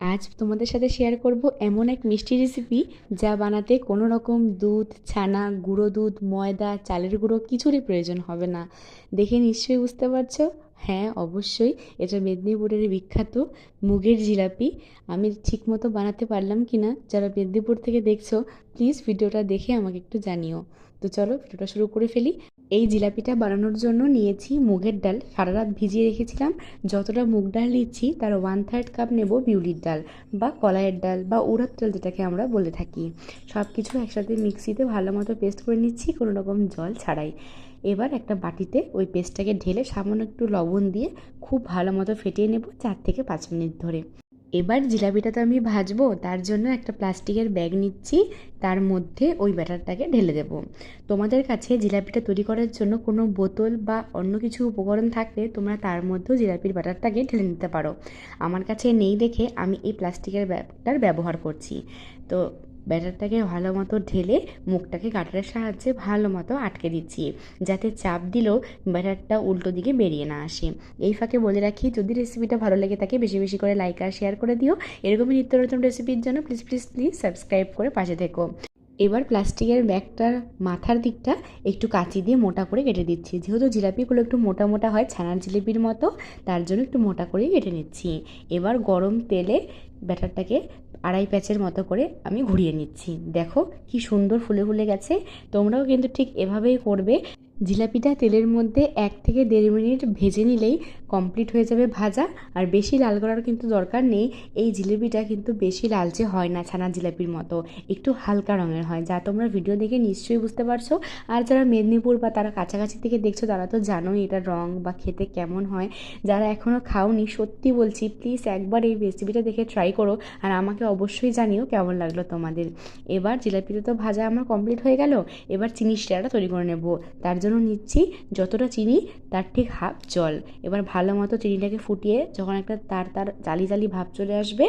আজ তোমাদের সাথে শেয়ার করব এমন এক মিষ্টি রেসিপি যা বানাতে কোনো রকম দুধ, ছানা, গুঁড়ো দুধ, ময়দা, চালের গুঁড়ো কিছুরই প্রয়োজন হবে না। দেখে নিশ্চয়ই বুঝতে পারছ? হ্যাঁ অবশ্যই। এটা মেদিনীপুরের বিখ্যাত মুগের জিলাপি। আমি ঠিকমতো বানাতে পারলাম কি না যারা মেদিনীপুর থেকে দেখছ প্লিজ ভিডিওটা দেখে আমাকে একটু জানিও। তো চলো ভিডিওটা শুরু করে ফেলি। এই জিলাপিটা বানানোর জন্য নিয়েছি মুগের ডাল। সারা রাত ভিজিয়ে রেখেছিলাম। যতটা মুগ ডাল নিচ্ছি, তার ওয়ান থার্ড কাপ নেব বিউলির ডাল বা কলাইয়ের ডাল বা উড়ার ডাল যেটাকে আমরা বলে থাকি। সব কিছু একসাথে মিক্সিতে ভালো মতো পেস্ট করে নিচ্ছি, কোনো রকম জল ছাড়াই। এবার একটা বাটিতে ওই পেস্টটাকে ঢেলে সামান্য একটু লবণ দিয়ে খুব ভালো মতো ফেটিয়ে নেব চার থেকে পাঁচ মিনিট ধরে। এবার জিলাপিটা তো আমি ভাজবো, তার জন্য একটা প্লাস্টিকের ব্যাগ নিচ্ছি, তার মধ্যে ওই ব্যাটারটাকে ঢেলে দেব। তোমাদের কাছে জিলাপিটা তৈরি করার জন্য কোনো বোতল বা অন্য কিছু উপকরণ থাকলে তোমরা তার মধ্যেও জিলাপির ব্যাটারটাকে ঢেলে নিতে পারো। আমার কাছে নেই দেখে আমি এই প্লাস্টিকের ব্যাগটার ব্যবহার করছি। তো ব্যাটারটাকে ভালো মতো ঢেলে মুখটাকে কাটারের সাহায্যে ভালো মতো আটকে দিচ্ছি, যাতে চাপ দিলেও ব্যাটারটা উল্টো দিকে বেরিয়ে না আসে। এই ফাঁকে বলে রাখি, যদি রেসিপিটা ভালো লেগে থাকে, বেশি বেশি করে লাইক আর শেয়ার করে দিও। এরকমই নিত্য নতুন রেসিপির জন্য প্লিজ প্লিজ প্লিজ সাবস্ক্রাইব করে পাশে থেকো। এবার প্লাস্টিকের ব্যাগটার মাথার দিকটা একটু কাঁচি দিয়ে মোটা করে কেটে দিচ্ছি। যেহেতু জিলাপিগুলো একটু মোটা মোটা হয়, ছানার জিলিপির মতো, তার জন্য একটু মোটা করেই কেটে নিচ্ছি। এবার গরম তেলে ব্যাটারটাকে আড়াই প্যাচের মতো করে আমি ঘুরিয়ে নিচ্ছি। দেখো কি সুন্দর ফুলে ফুলে গেছে। তোমরাও কিন্তু ঠিক এভাবেই করবে। জিলাপিটা তেলের মধ্যে এক থেকে দেড় মিনিট ভেজে নিলেই কমপ্লিট হয়ে যাবে ভাজা। আর বেশি লাল করার কিন্তু দরকার নেই। এই জিলিপিটা কিন্তু বেশি লালচে হয় না ছানা জিলাপির মতো। একটু হালকা রঙের হয়। যা তোমরা ভিডিও দেখে নিশ্চয়ই বুঝতে পারছ। আর যারা মেদিনীপুর বা তারা কাছাকাছি থেকে দেখছ, তারা তো জানোই এটা রং বা খেতে কেমন হয়। যারা এখনও খাওনি, সত্যি বলছি প্লিজ একবার এই রেসিপিটা দেখে ট্রাই করো। আর আমাকে অবশ্যই জানিও কেমন লাগল তোমাদের। এবার জিলাপিটা তো ভাজা আমার কমপ্লিট হয়ে গেল। এবার চিনি শিরাটা তৈরি করে নেব। তার জন্য নিচ্ছি যতটা চিনি, তার ঠিক হাফ জল। এবার ভালো মতো চিনিটাকে ফুটিয়ে যখন একটা তার তার জালি জালি ভাব চলে আসবে,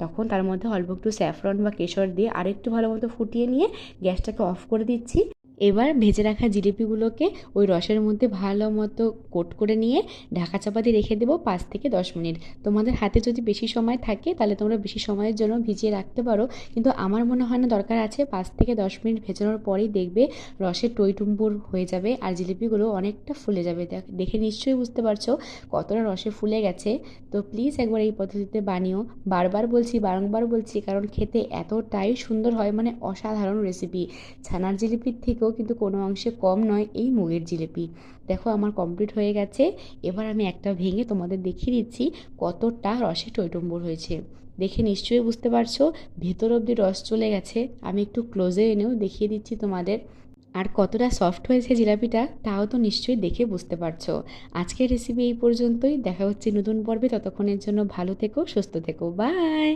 তখন তার মধ্যে অল্প একটু স্যাফরন বা কেশর দিয়ে আরেকটু ভালো মতো ফুটিয়ে নিয়ে গ্যাসটাকে অফ করে দিচ্ছি। এবার ভেজে রাখা জিলিপিগুলোকে ওই রসের মধ্যে ভালো মতো কোট করে নিয়ে ঢাকা চাপা দিয়ে রেখে দেবো পাঁচ থেকে দশ মিনিট। তোমাদের হাতে যদি বেশি সময় থাকে, তাহলে তোমরা বেশি সময়ের জন্য ভিজিয়ে রাখতে পারো। কিন্তু আমার মনে হয় না দরকার আছে পাঁচ থেকে দশ মিনিট ভেজানোর পরেই দেখবে রসের টইটুম্বুর হয়ে যাবে আর জিলিপিগুলো অনেকটা ফুলে যাবে। দেখে নিশ্চয়ই বুঝতে পারছ কতটা রসে ফুলে গেছে। তো প্লিজ একবার এই পদ্ধতিতে বানিও। বারবার বলছি, বারংবার বলছি, কারণ খেতে এতটাই সুন্দর হয় মানে অসাধারণ রেসিপি ছানার জিলিপির থেকেও কিন্তু কোনো অংশে কম নয় এই মুগের জিলিপি। দেখো আমার কমপ্লিট হয়ে গেছে। এবার আমি একটা ভেঙে তোমাদের দেখিয়ে দিচ্ছি কতটা রসে টইটম্বর হয়েছে। দেখে নিশ্চয়ই বুঝতে পারছ, ভেতর অবধি রস চলে গেছে। আমি একটু ক্লোজে এনেও দেখিয়ে দিচ্ছি তোমাদের। আর কতটা সফট হয়েছে জিলাপিটা, তাও তো নিশ্চয়ই দেখে বুঝতে পারছ। আজকের রেসিপি এই পর্যন্তই। দেখা হচ্ছে নতুন পর্বে। ততক্ষণের জন্য ভালো থেকো, সুস্থ থেকো। বাই